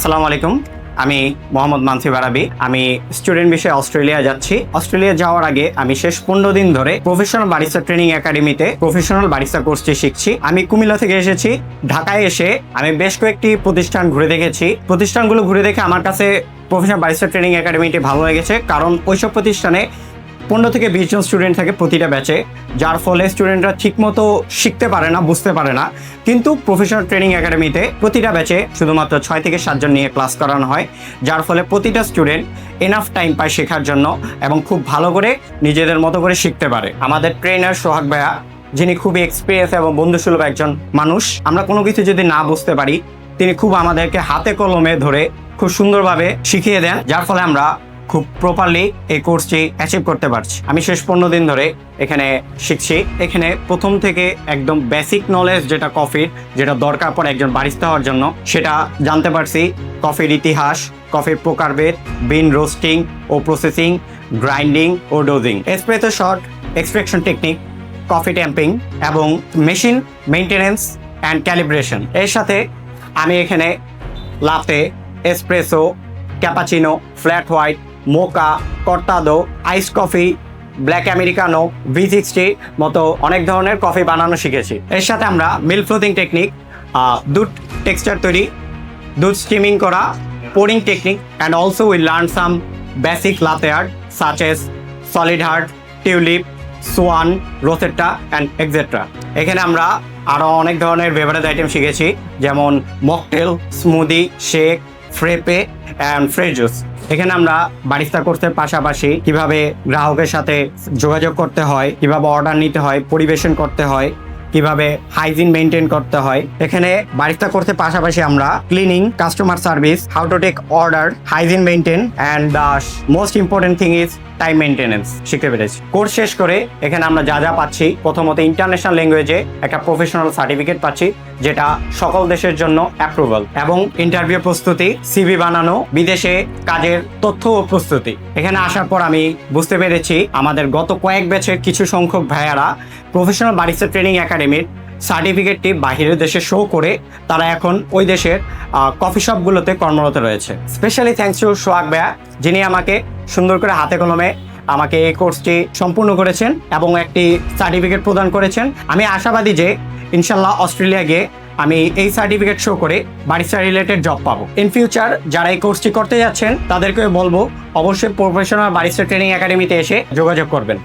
আসসালামু আলাইকুম। আমি মোহাম্মদ মানসি বারাবি আমি স্টুডেন্ট বিষয়ে অস্ট্রেলিয়া যাচ্ছি। অস্ট্রেলিয়া যাওয়ার আগে আমি শেষ পনেরো দিন ধরে প্রফেশনাল বারিস্তা ট্রেনিং একাডেমিতে প্রফেশনাল বারিস্তা কোর্সটি শিখছি। আমি কুমিল্লা থেকে এসেছি। ঢাকায় এসে আমি বেশ কয়েকটি প্রতিষ্ঠান ঘুরে দেখেছি। প্রতিষ্ঠানগুলো ঘুরে দেখে আমার কাছে প্রফেশনাল বারিস্তা ট্রেনিং একাডেমিটি ভালো লেগেছে। কারণ ওইসব প্রতিষ্ঠানে পনেরো থেকে বিশ জন স্টুডেন্ট থাকে প্রতিটা ব্যাচে যার ফলে স্টুডেন্টরা ঠিকমতো শিখতে পারে না, বুঝতে পারে না। কিন্তু প্রফেশনাল ট্রেনিং একাডেমিতে প্রতিটা ব্যাচে শুধুমাত্র ছয় থেকে সাতজন নিয়ে ক্লাস করানো হয়, যার ফলে প্রতিটা স্টুডেন্ট এনাফ টাইম পায় শেখার জন্য এবং খুব ভালো করে নিজেদের মতো করে শিখতে পারে। আমাদের ট্রেনার সোহাগ ভাইয়া, যিনি খুবই এক্সপিরিয়েন্স এবং বন্ধুসুলভ একজন মানুষ, আমরা কোনো কিছু যদি না বুঝতে পারি, তিনি খুব আমাদেরকে হাতে কলমে ধরে খুব সুন্দরভাবে শিখিয়ে দেন, যার ফলে আমরা খুব প্রপারলি এই কোর্সটি অ্যাচিভ করতে পারছি। আমি শেষ পনেরো দিন ধরে এখানে শিখছি। এখানে প্রথম থেকে একদম বেসিক নলেজ যেটা কফির যেটা দরকার পড়ে একজন বারিস্তা হওয়ার জন্য, সেটা জানতে পারছি। কফির ইতিহাস কফির প্রকারভেদ বিন রোস্টিং ও প্রসেসিং গ্রাইন্ডিং ও dosing espresso shot extraction technique coffee tamping এবং মেশিন মেনটেনেন্স অ্যান্ড ক্যালিব্রেশন এর সাথে আমি এখানে latte espresso cappuccino flat white mocha, cortado, ice coffee, black americano V sixty মতো অনেক ধরনের কফি বানানো শিখেছি। এর সাথে আমরা মিল্ক ফ্লোথিং টেকনিক দুধ টেক্সচার তৈরি, দুধ স্টিমিং করা, pouring technique and also will learn some basic latte art such as solid heart tulip swan rosetta and et cetera এখানে আমরা আরও অনেক ধরনের বেভারেজ আইটেম শিখেছি, যেমন mocktail smoothie shake frappe and fresh juice এখানে আমরা বারিস্তা কোর্সের পাশাপাশি কীভাবে গ্রাহকের সাথে যোগাযোগ করতে হয়, কীভাবে অর্ডার নিতে হয়, পরিবেশন করতে হয় কীভাবে হাইজিন মেনটেন করতে হয়। এখানে বারিস্তা করতে পাশাপাশি আমরা cleaning customer service how to take order hygiene maintain and the most important thing is time maintenance শিখতে পেরেছি। কোর্স শেষ করে এখানে আমরা যা যা পাচ্ছি, প্রথমত ইন্টারন্যাশনাল ল্যাঙ্গুয়েজে একটা প্রফেশনাল সার্টিফিকেট পাচ্ছি, যেটা সকল দেশের জন্য অ্যাপ্রুভাল এবং ইন্টারভিউ প্রস্তুতি সিভি বানানো, বিদেশে কাজের তথ্য ও প্রস্তুতি। এখানে আসার পর আমি বুঝতে পেরেছি, আমাদের গত কয়েক ব্যাচের কিছু সংখ্যক ভাইয়ারা প্রফেশনাল বারিস্তা ট্রেনিং একাডেমির সার্টিফিকেটটি বাহিরের দেশে শো করে তারা এখন ওই দেশের কফি শপগুলোতে কর্মরত রয়েছে। স্পেশালি থ্যাংকস টু সোহাগ ভাইয়া, যিনি আমাকে সুন্দর করে হাতে কলমে আমাকে এই কোর্সটি সম্পূর্ণ করেছেন এবং একটি সার্টিফিকেট প্রদান করেছেন। আমি আশাবাদী যে ইনশাল্লাহ অস্ট্রেলিয়া গিয়ে আমি এই সার্টিফিকেট শো করে বারিস্তা রিলেটেড জব পাবো। ইন ফিউচার যারা এই কোর্সটি করতে যাচ্ছেন তাদেরকে বলব, অবশ্যই প্রফেশনাল বারিস্তা ট্রেনিং একাডেমিতে এসে যোগাযোগ করবেন।